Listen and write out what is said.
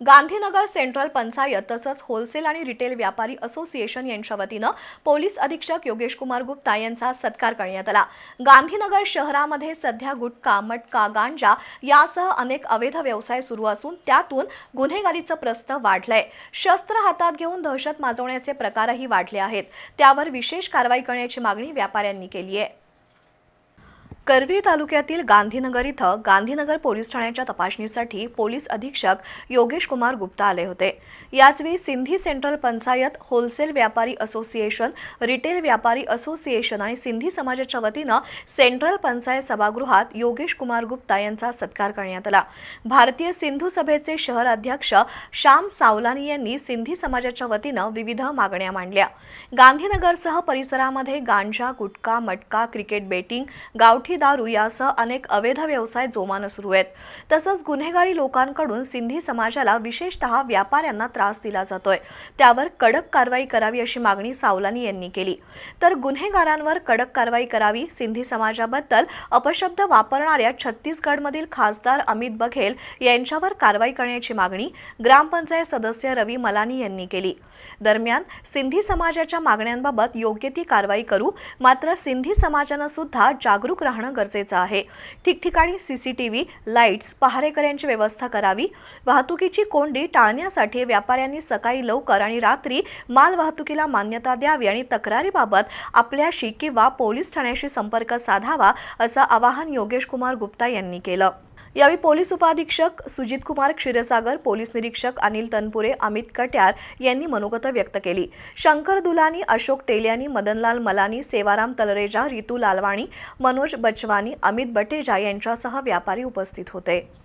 Gandhinagar central panchayat तसंच wholesale आणि retail व्यापारी असोसिएशन यांच्या वतीनं पोलीस अधीक्षक योगेश कुमार गुप्ता यांचा सत्कार करण्यात आला. गांधीनगर शहरामध्ये सध्या गुटखा मटका गांजा यासह अनेक अवैध व्यवसाय सुरू असून त्यातून गुन्हेगारीचं प्रस्त वाढलंय. शस्त्र हातात घेऊन दहशत माजवण्याचे प्रकारही वाढले आहेत. त्यावर विशेष कारवाई करण्याची मागणी व्यापाऱ्यांनी केली आहे. करवीर तालुक्यातील गांधीनगर इथं गांधीनगर पोलीस ठाण्याच्या तपासणीसाठी पोलीस अधीक्षक योगेश कुमार गुप्ता आले होते. याचवेळी सिंधी सेंट्रल पंचायत होलसेल व्यापारी असोसिएशन रिटेल व्यापारी असोसिएशन आणि सिंधी समाजाच्या वतीनं सेंट्रल पंचायत सभागृहात योगेश कुमार गुप्ता यांचा सत्कार करण्यात आला. भारतीय सिंधू सभेचे शहर अध्यक्ष श्याम सावलानी यांनी सिंधी समाजाच्या वतीनं विविध मागण्या मांडल्या. गांधीनगरसह परिसरामध्ये गांजा गुटखा मटका क्रिकेट बेटिंग गावठी दारू यासह अनेक अवैध व्यवसाय जोमानं सुरू आहेत. तसंच गुन्हेगारी लोकांकडून सिंधी समाजाला विशेषतः व्यापाऱ्यांना त्रास दिला जातोय. त्यावर कडक कारवाई करावी अशी मागणी सावलानी यांनी केली. तर गुन्हेगारांवर कडक कारवाई करावी सिंधी समाजाबद्दल अपशब्द वापरणाऱ्या छत्तीसगडमधील खासदार अमित बघेल यांच्यावर कारवाई करण्याची मागणी ग्रामपंचायत सदस्य रवी मलानी यांनी केली. दरम्यान सिंधी समाजाच्या मागण्यांबाबत योग्य ती कारवाई करू मात्र सिंधी समाजानं सुद्धा जागरूक राहणं गरजेचं आहे. ठिकठिकाणी सीसीटीव्ही लाईट्स पहारेकऱ्यांची व्यवस्था करावी. वाहतुकीची कोंडी टाळण्यासाठी व्यापाऱ्यांनी सकाळी लवकर आणि रात्री माल वाहतुकीला मान्यता द्यावी आणि तक्रारीबाबत आपल्याशी किंवा पोलीस ठाण्याशी संपर्क साधावा असं आवाहन योगेश कुमार गुप्ता यांनी केलं. यावेळी पोलीस उपाधीक्षक सुजित कुमार क्षीरसागर पोलीस निरीक्षक अनिल तनपुरे अमित कट्यार यांनी मनोगत व्यक्त केली. शंकर दुलानी अशोक टेल्यानी मदनलाल मलानी सेवाराम तलरेजा रितू लालवाणी मनोज बचवानी अमित बटेजा यांच्यासह व्यापारी उपस्थित होते.